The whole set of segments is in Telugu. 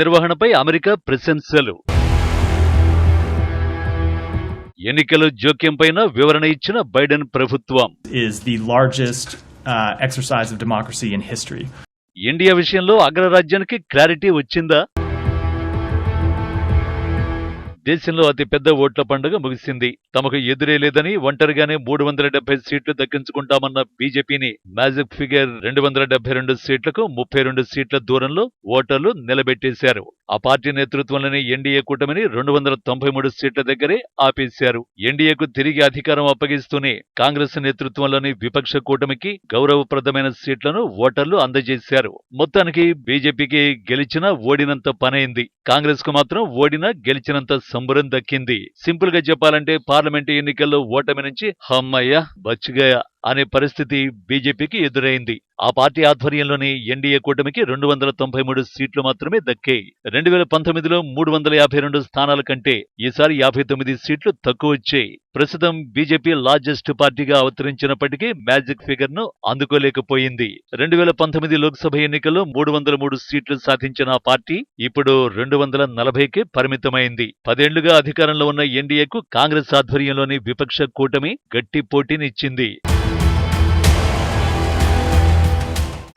నిర్వహణపై అమెరికా ప్రశంసలు ఎన్నికల జోక్యంపైన వివరణ ఇచ్చిన బైడెన్ ప్రభుత్వం. Is the largest uh, exercise of democracy in history. India విషయంలో అగ్రరాజ్యానికి క్లారిటీ వచ్చిందా? దేశంలో అతి పెద్ద ఓట్ల పండుగ ముగిసింది. తమకు ఎదురే లేదని ఒంటరిగానే మూడు వందల డెబ్బై సీట్లు దక్కించుకుంటామన్న బీజేపీని మ్యాజిక్ ఫిగర్ రెండు వందల డెబ్బై రెండు సీట్లకు ముప్పై రెండు సీట్ల దూరంలో ఓటర్లు నిలబెట్టేశారు. ఆ పార్టీ నేతృత్వంలోని ఎన్డీఏ కూటమిని రెండు వందల తొంభై మూడు సీట్ల దగ్గరే ఆపేశారు. ఎన్డీఏకు తిరిగి అధికారం అప్పగిస్తూనే కాంగ్రెస్ నేతృత్వంలోని విపక్ష కూటమికి గౌరవప్రదమైన సీట్లను ఓటర్లు అందజేశారు. మొత్తానికి బీజేపీకి గెలిచినా ఓడినంత పనైంది. కాంగ్రెస్కు మాత్రం ఓడినా గెలిచినంత సంబరం దక్కింది. సింపుల్గా చెప్పాలంటే పార్లమెంట్ ఎన్నికల్లో ఓటమి నుంచి హమ్మయ్య బచ్చిగాయ అనే పరిస్థితి బీజేపీకి ఎదురైంది. ఆ పార్టీ ఆధ్వర్యంలోని ఎన్డీఏ కూటమికి రెండు వందల తొంభై మూడు సీట్లు మాత్రమే దక్కాయి. రెండు వేల పంతొమ్మిదిలో మూడు వందల యాభై రెండు స్థానాల కంటే ఈసారి యాభై తొమ్మిది సీట్లు తక్కువ వచ్చాయి. ప్రస్తుతం బీజేపీ లార్జెస్ట్ పార్టీగా అవతరించినప్పటికీ మ్యాజిక్ ఫిగర్ను అందుకోలేకపోయింది. రెండు వేల పంతొమ్మిది లోక్సభ ఎన్నికల్లో మూడు వందల మూడు సీట్లు సాధించిన ఆ పార్టీ ఇప్పుడు రెండు వందల నలభైకే పరిమితమైంది. పదేళ్ళుగా అధికారంలో ఉన్న ఎన్డీఏకు కాంగ్రెస్ ఆధ్వర్యంలోని విపక్ష కూటమి గట్టి పోటీనిచ్చింది.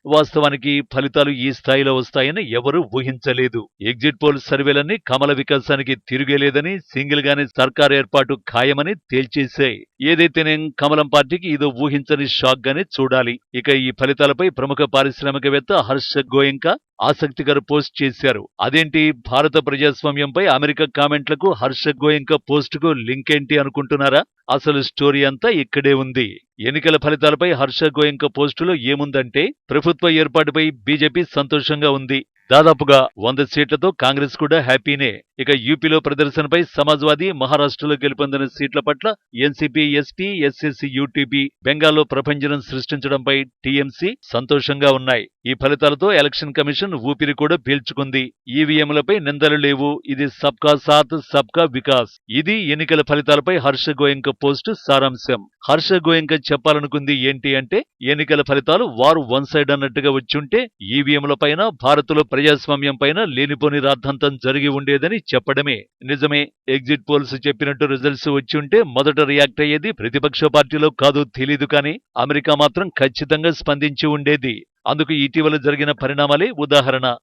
వాస్తవానికి ఫలితాలు ఈ స్థాయిలో వస్తాయని ఎవరూ ఊహించలేదు. ఎగ్జిట్ పోల్ సర్వేలన్నీ కమల వికాసానికి తిరిగేలేదని సింగిల్ గానే సర్కార్ ఏర్పాటు ఖాయమని తేల్చేశాయి. ఏదైతేనేం కమలం పార్టీకి ఇదో ఊహించని షాక్ గానే చూడాలి. ఇక ఈ ఫలితాలపై ప్రముఖ పారిశ్రామికవేత్త హర్ష గోయంకా ఆసక్తికర పోస్ట్ చేశారు. అదేంటి భారత ప్రజాస్వామ్యంపై అమెరికా కామెంట్లకు హర్ష గోయంక పోస్టుకు లింక్ ఏంటి అనుకుంటున్నారా? అసలు స్టోరీ అంతా ఇక్కడే ఉంది. ఎన్నికల ఫలితాలపై హర్ష గోయంక పోస్టులో ఏముందంటే ప్రభుత్వ ఏర్పాటుపై బీజేపీ సంతోషంగా ఉంది. దాదాపుగా వంద సీట్లతో కాంగ్రెస్ కూడా హ్యాపీనే. ఇక యూపీలో ప్రదర్శనపై సమాజ్వాదీ మహారాష్ట్రలో గెలుపొందిన సీట్ల పట్ల ఎన్సీపీ ఎస్పీ ఎస్ఎస్సీ యూటీపీ బెంగాల్లో ప్రపంచం సృష్టించడంపై టీఎంసీ సంతోషంగా ఉన్నాయి. ఈ ఫలితాలతో ఎలక్షన్ కమిషన్ ఊపిరి కూడా పీల్చుకుంది. ఈవీఎంలపై నిందలు లేవు. ఇది సబ్కా సాత్ సబ్కా వికాస్. ఇది ఎన్నికల ఫలితాలపై హర్ష గోయంక పోస్టు సారాంశం. హర్ష గోయంక చెప్పాలనుకుంది ఏంటి అంటే ఎన్నికల ఫలితాలు వారు వన్ సైడ్ అన్నట్టుగా వచ్చుంటే ఈవీఎంల పైన భారత్లో ప్రజాస్వామ్యం పైన లేనిపోని రాద్ధాంతం జరిగి ఉండేదని చెప్పడమే. నిజమే ఎగ్జిట్ పోల్స్ చెప్పినట్టు రిజల్ట్స్ వచ్చి ఉంటే మొదట రియాక్ట్ అయ్యేది ప్రతిపక్ష పార్టీలో కాదు తెలీదు కానీ అమెరికా మాత్రం ఖచ్చితంగా స్పందించి ఉండేది. అందుకు ఇటీవల జరిగిన పరిణామాలే ఉదాహరణ.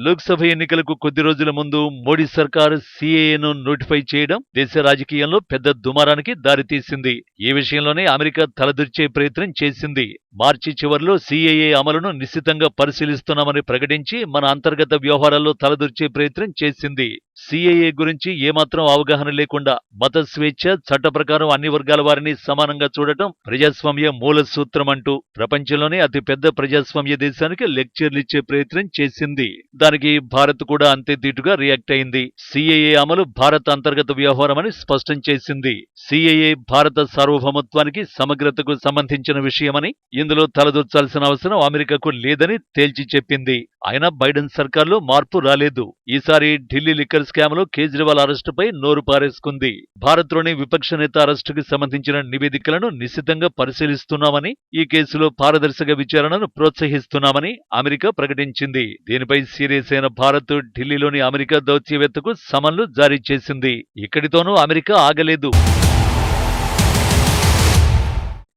లోక్సభ ఎన్నికలకు కొద్ది రోజుల ముందు మోడీ సర్కార్ సీఏఏను నోటిఫై చేయడం దేశ రాజకీయంలో పెద్ద దుమారానికి దారితీసింది. ఈ విషయంలోనే అమెరికా తలదొచ్చే ప్రయత్నం చేసింది. మార్చి చివరిలో సీఏఏ అమలును నిశ్చితంగా పరిశీలిస్తున్నామని ప్రకటించి మన అంతర్గత వ్యవహారాల్లో తలదూర్చే ప్రయత్నం చేసింది. సీఏఏ గురించి ఏమాత్రం అవగాహన లేకుండా మత స్వేచ్ఛ చట్ట ప్రకారం అన్ని వర్గాల వారిని సమానంగా చూడటం ప్రజాస్వామ్య మూల సూత్రం అంటూ ప్రపంచంలోనే అతిపెద్ద ప్రజాస్వామ్య దేశానికి లెక్చర్లిచ్చే ప్రయత్నం చేసింది. దానికి భారత్ కూడా అంతే దీటుగా రియాక్ట్ అయింది. సీఏఏ అమలు భారత్ అంతర్గత వ్యవహారమని స్పష్టం చేసింది. సీఏఏ భారత సార్వభౌమత్వానికి సమగ్రతకు సంబంధించిన విషయమని ఇందులో తలదూర్చాల్సిన అవసరం అమెరికాకు లేదని తేల్చి చెప్పింది. అయినా బైడెన్ సర్కార్లో మార్పు రాలేదు. ఈసారి ఢిల్లీ లిక్కర్ స్కామ్లో కేజ్రీవాల్ అరెస్టుపై నోరు పారేసుకుంది. భారత్లోని విపక్ష నేత అరెస్టుకి సంబంధించిన నివేదికలను నిశితంగా పరిశీలిస్తున్నామని ఈ కేసులో పారదర్శక విచారణను ప్రోత్సహిస్తున్నామని అమెరికా ప్రకటించింది. దీనిపై సీరియస్ అయిన భారత్ ఢిల్లీలోని అమెరికా దౌత్యవేత్తకు సమన్లు జారీ చేసింది. ఇక్కడితోనూ అమెరికా ఆగలేదు.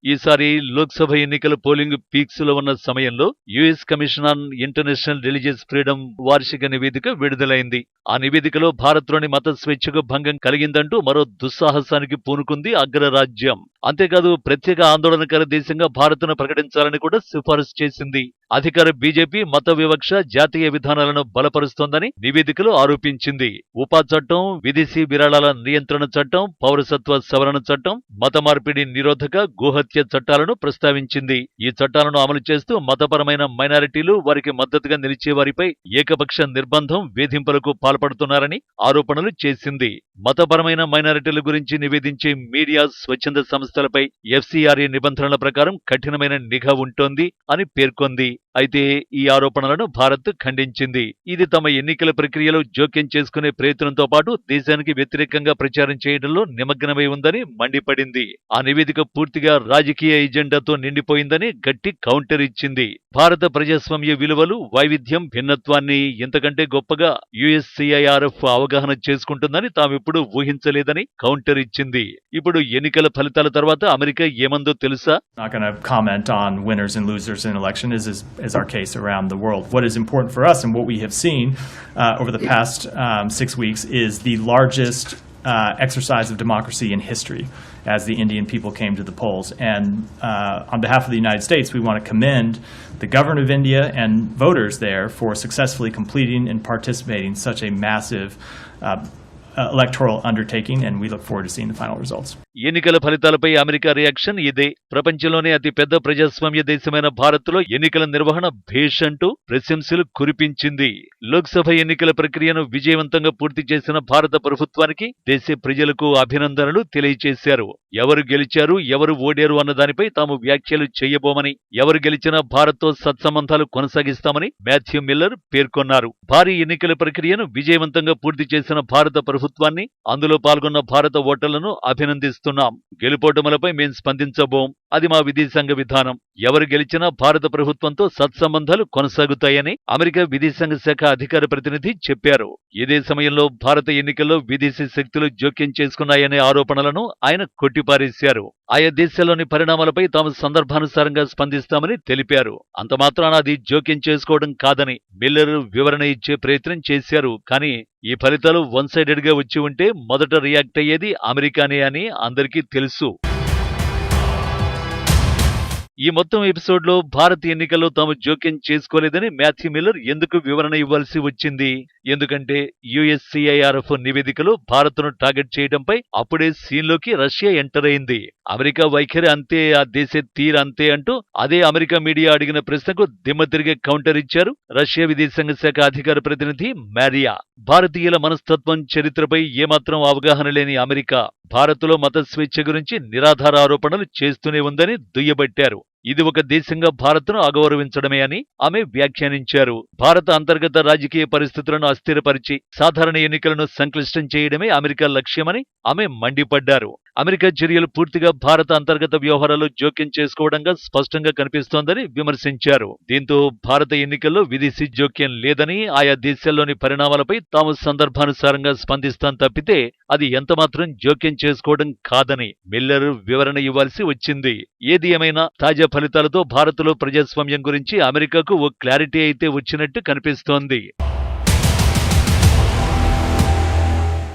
ఈసారి లోక్సభ ఎన్నికల పోలింగ్ పీక్స్లో ఉన్న సమయంలో US commission on international religious freedom వార్షిక నివేదిక విడుదలైంది. ఆ నివేదికలో భారత్లోని మత స్వేచ్ఛకు భంగం కలిగిందంటూ మరో దుస్సాహసానికి పూనుకుంది అగ్రరాజ్యం. అంతేకాదు ప్రత్యేక ఆందోళనకర దేశంగా భారత్ను ప్రకటించాలని కూడా సిఫారసు చేసింది. అధికార బీజేపీ మత వివక్ష జాతీయ విధానాలను బలపరుస్తోందని నివేదికలో ఆరోపించింది. ఉపా చట్టం విదేశీ విరాళాల నియంత్రణ చట్టం పౌరసత్వ సవరణ చట్టం మత మార్పిడి నిరోధక గోహత్య చట్టాలను ప్రస్తావించింది. ఈ చట్టాలను అమలు చేస్తూ మతపరమైన మైనారిటీలు వారికి మద్దతుగా నిలిచే వారిపై ఏకపక్ష నిర్బంధం వేధింపులకు పాల్పడుతున్నారని ఆరోపణలు చేసింది. మతపరమైన మైనారిటీల గురించి నివేదించే మీడియా స్వచ్ఛంద సంస్థలపై ఎఫ్సీఆర్ఏ నిబంధనల ప్రకారం కఠినమైన నిఘా ఉంటోంది అని పేర్కొంది. అయితే ఈ ఆరోపణలను భారత్ ఖండించింది. ఇది తమ ఎన్నికల ప్రక్రియలో జోక్యం చేసుకునే ప్రయత్నంతో పాటు దేశానికి వ్యతిరేకంగా ప్రచారం చేయడంలో నిమగ్నమై ఉందని మండిపడింది. ఆ నివేదిక పూర్తిగా రాజకీయ ఎజెండాతో నిండిపోయిందని గట్టి కౌంటర్ ఇచ్చింది. భారత ప్రజాస్వామ్య విలువలు వైవిధ్యం భిన్నత్వాన్ని ఎంతకంటే గొప్పగా యుఎస్సిఐఆర్ఎఫ్ అవగాహన చేసుకుంటుందని తామిప్పుడు ఊహించలేదని కౌంటర్ ఇచ్చింది. ఇప్పుడు ఎన్నికల ఫలితాల తర్వాత అమెరికా ఏమందో తెలుసా? As our case around the world. What is important for us and what we have seen uh, over the past um, six weeks is the largest uh, exercise of democracy in history as the Indian people came to the polls. And uh, on behalf of the United States, we want to commend the government of India and voters there for successfully completing and participating in such a massive uh, Uh, electoral undertaking, and we look forward to seeing the final results. ఎన్నికల ఫలితాలపై అమెరికా రియాక్షన్ ఇదే. ప్రపంచంలోనే అతి పెద్ద ప్రజాస్వామ్య దేశమైన భారత్లో ఎన్నికల నిర్వహణ భేష్ అంటూ ప్రశంసలు కురిపించింది. లోక్సభ ఎన్నికల ప్రక్రియను విజయవంతంగా పూర్తి చేసిన భారత ప్రభుత్వానికి దేశ ప్రజలకు అభినందనలు తెలియజేశారు ఎవరు గెలిచారు ఎవరు ఓడారు అన్న దానిపై తాము వ్యాఖ్యలు చేయబోమని ఎవరు గెలిచినా భారత్తో సత్సంబంధాలు కొనసాగిస్తామని మాథ్యూ మిల్లర్ పేర్కొన్నారు. భారీ ఎన్నికల ప్రక్రియను విజయవంతంగా పూర్తి చేసిన భారత ప్రభుత్వాన్ని అందులో పాల్గొన్న భారత ఓటర్లను అభినందిస్తున్నాం. గెలుపోటములపై మేం స్పందించబోం. అది మా విదేశాంగ విధానం. ఎవరు గెలిచినా భారత ప్రభుత్వంతో సత్సంబంధాలు కొనసాగుతాయని అమెరికా విదేశాంగ శాఖ అధికార ప్రతినిధి చెప్పారు. ఇదే సమయంలో భారత ఎన్నికల్లో విదేశీ శక్తులు జోక్యం చేసుకున్నాయనే ఆరోపణలను ఆయన కొట్టిపారేశారు. ఆయా దేశాల్లోని పరిణామాలపై తాము సందర్భానుసారంగా స్పందిస్తామని తెలిపారు. అంత మాత్రాన అది జోక్యం చేసుకోవడం కాదని మిల్లర్ వివరణ ఇచ్చే ప్రయత్నం చేశారు. కానీ ఈ ఫలితాలు వన్ సైడెడ్గా వచ్చి ఉంటే మొదట రియాక్ట్ అయ్యేది అమెరికానే అని అందరికీ తెలుసు. ఈ మొత్తం ఎపిసోడ్లో భారత్ ఎన్నికల్లో తాము జోక్యం చేసుకోలేదని మాథ్యూ మిల్లర్ ఎందుకు వివరణ ఇవ్వాల్సి వచ్చింది? ఎందుకంటే యుఎస్సిఐఆర్ఎఫ్ నివేదికలో భారత్ను టార్గెట్ చేయడంపై అప్పుడే సీన్లోకి రష్యా ఎంటర్ అయింది. అమెరికా వైఖరి అంతే ఆ దేశ తీర్ అంతే అంటూ అదే అమెరికా మీడియా అడిగిన ప్రశ్నకు దిమ్మ తిరిగే కౌంటర్ ఇచ్చారు రష్యా విదేశాంగ శాఖ అధికార ప్రతినిధి మ్యారియా భారతీయుల మనస్తత్వం చరిత్రపై ఏమాత్రం అవగాహన లేని అమెరికా భారత్లో మత స్వేచ్ఛ గురించి నిరాధార ఆరోపణలు చేస్తూనే ఉందని దుయ్యబట్టారు. ఇది ఒక దేశంగా భారత్ను అగౌరవించడమే అని ఆమె వ్యాఖ్యానించారు. భారత అంతర్గత రాజకీయ పరిస్థితులను అస్థిరపరిచి సాధారణ ఎన్నికలను సంక్లిష్టం చేయడమే అమెరికా లక్ష్యమని ఆమె మండిపడ్డారు. అమెరికా చర్యలు పూర్తిగా భారత అంతర్గత వ్యవహారాలు జోక్యం చేసుకోవడంగా స్పష్టంగా కనిపిస్తోందని విమర్శించారు. దీంతో భారత ఎన్నికల్లో విదేశీ జోక్యం లేదని ఆయా దేశాల్లోని పరిణామాలపై తాము సందర్భానుసారంగా స్పందిస్తాం తప్పితే అది ఎంతమాత్రం జోక్యం చేసుకోవడం కాదని మిల్లర్ వివరణ ఇవ్వాల్సి వచ్చింది. ఏది ఏమైనా తాజా ఫలితాలతో భారత్లో ప్రజాస్వామ్యం గురించి అమెరికాకు ఓ క్లారిటీ అయితే వచ్చినట్టు కనిపిస్తోంది.